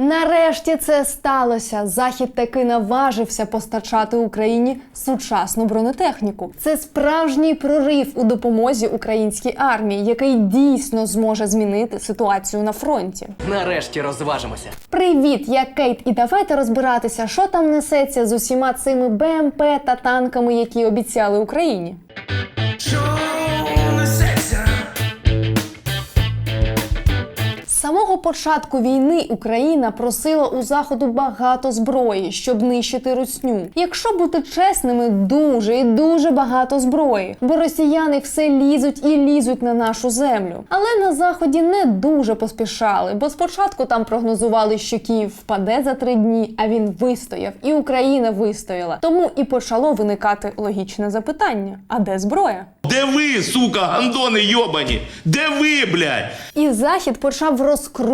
Нарешті це сталося. Захід таки наважився постачати Україні сучасну бронетехніку. Це справжній прорив у допомозі українській армії, який дійсно зможе змінити ситуацію на фронті. Нарешті розважимося. Привіт, я Кейт, і давайте розбиратися, що там несеться з усіма цими БМП та танками, які обіцяли Україні. З самого початку війни Україна просила у заходу багато зброї, щоб нищити русню. Якщо бути чесними, дуже і дуже багато зброї, бо росіяни все лізуть і лізуть на нашу землю. Але на заході не дуже поспішали, бо спочатку там прогнозували, що Київ впаде за три дні, а він вистояв, і Україна вистояла. Тому і почало виникати логічне запитання: а де зброя? Де ви, сука, гандони йобані? Де ви, блядь? І захід почав розкручувати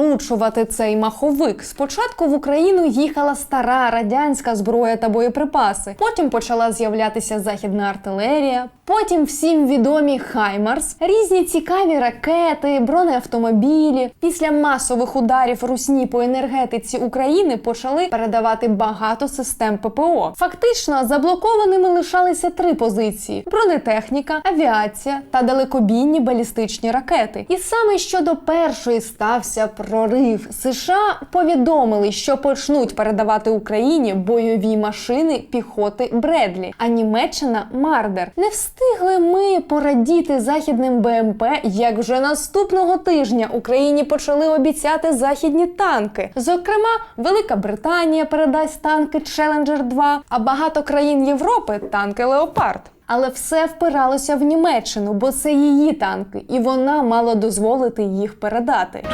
цей маховик. Спочатку в Україну їхала стара радянська зброя та боєприпаси. Потім почала з'являтися західна артилерія. Потім всім відомі Хаймарс, різні цікаві ракети, бронеавтомобілі. Після масових ударів русні по енергетиці України почали передавати багато систем ППО. Фактично заблокованими лишалися три позиції: бронетехніка, авіація та далекобійні балістичні ракети. І саме щодо першої стався прорив. США повідомили, що почнуть передавати Україні бойові машини піхоти Бредлі, а Німеччина Мардер. Не встигли ми порадіти західним БМП, як вже наступного тижня Україні почали обіцяти західні танки. Зокрема, Велика Британія передасть танки Challenger 2, а багато країн Європи танки Леопард. Але все впиралося в Німеччину, бо це її танки, і вона мала дозволити їх передати.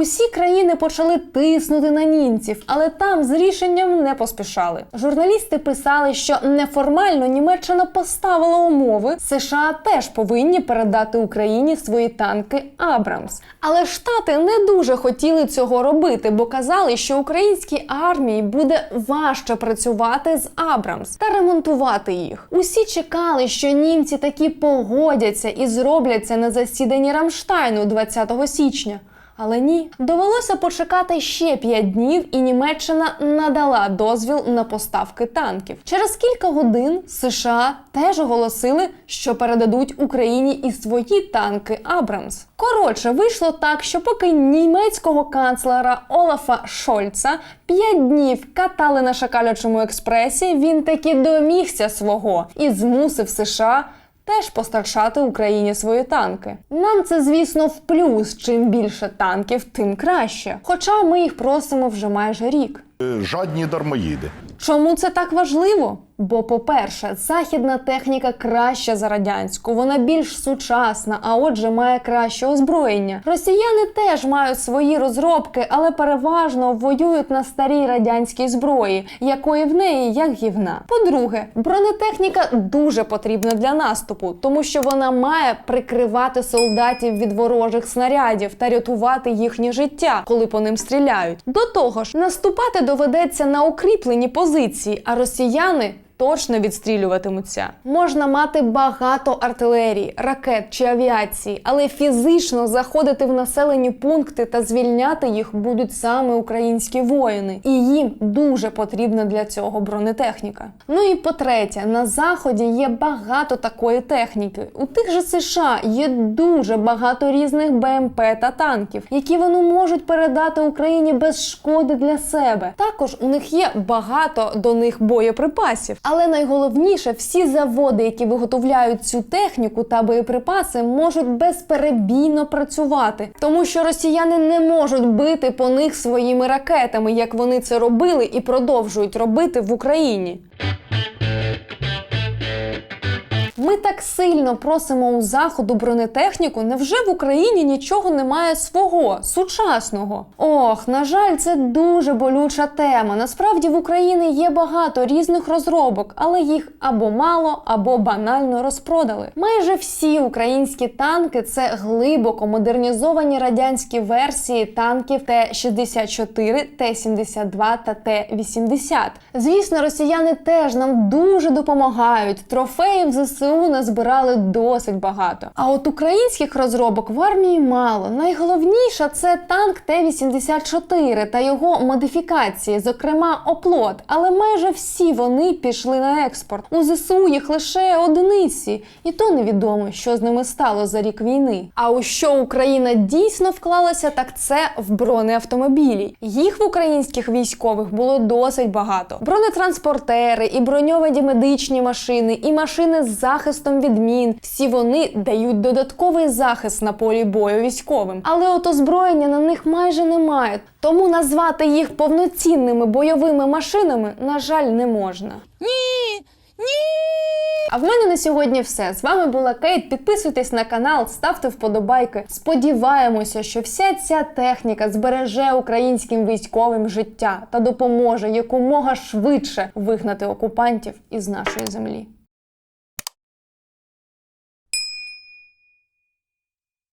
Усі країни почали тиснути на німців, але там з рішенням не поспішали. Журналісти писали, що неформально Німеччина поставила умови. США теж повинні передати Україні свої танки Абрамс. Але штати не дуже хотіли цього робити, бо казали, що українській армії буде важче працювати з Абрамс та ремонтувати їх. Усі чекали, що німці таки погодяться і зроблять це на засіданні Рамштайну 20 січня. Але ні, довелося почекати ще 5 днів, і Німеччина надала дозвіл на поставки танків. Через кілька годин США теж оголосили, що передадуть Україні і свої танки Абрамс. Коротше, вийшло так, що поки німецького канцлера Олафа Шольца 5 днів катали на шакалячому експресі, він таки домігся свого і змусив США теж постачати Україні свої танки. Нам це, звісно, в плюс. Чим більше танків, тим краще. Хоча ми їх просимо вже майже рік. Е, Жадні дармоїди. Чому це так важливо? Бо, по-перше, західна техніка краща за радянську, вона більш сучасна, а отже, має краще озброєння. Росіяни теж мають свої розробки, але переважно воюють на старій радянській зброї, якої в неї як гівна. По-друге, бронетехніка дуже потрібна для наступу, тому що вона має прикривати солдатів від ворожих снарядів та рятувати їхнє життя, коли по ним стріляють. До того ж, наступати доведеться на укріплені позиції, а росіяни. Точно відстрілюватимуться. Можна мати багато артилерії, ракет чи авіації, але фізично заходити в населені пункти та звільняти їх будуть саме українські воїни, і їм дуже потрібна для цього бронетехніка. Ну і по-третє, на заході є багато такої техніки. У тих же США є дуже багато різних БМП та танків, які вони можуть передати Україні без шкоди для себе. Також у них є багато до них боєприпасів. Але найголовніше, всі заводи, які виготовляють цю техніку та боєприпаси, можуть безперебійно працювати, тому що росіяни не можуть бити по них своїми ракетами, як вони це робили і продовжують робити в Україні. Ми так сильно просимо у заходу бронетехніку. Невже в Україні нічого немає свого сучасного? Ох, на жаль, це дуже болюча тема. Насправді в Україні є багато різних розробок, але їх або мало, або банально розпродали. Майже всі українські танки це глибоко модернізовані радянські версії танків Т-64, Т-72 та Т-80. Звісно, росіяни теж нам дуже допомагають. Трофеїв ЗСУ ЗСУ назбирали досить багато. А от українських розробок в армії мало. Найголовніше це танк Т-84 та його модифікації, зокрема оплот. Але майже всі вони пішли на експорт. У ЗСУ їх лише одиниці, і то невідомо, що з ними стало за рік війни. А у що Україна дійсно вклалася, так це в бронеавтомобілі. Їх в українських військових було досить багато: бронетранспортери, і броньовані медичні машини, і машини з захистом від мін. Всі вони дають додатковий захист на полі бою військовим. Але от озброєння на них майже немає. Тому назвати їх повноцінними бойовими машинами, на жаль, не можна. Ні, А в мене на сьогодні все. З вами була Кейт. Підписуйтесь на канал, ставте вподобайки. Сподіваємося, що вся ця техніка збереже українським військовим життя та допоможе якомога швидше вигнати окупантів із нашої землі.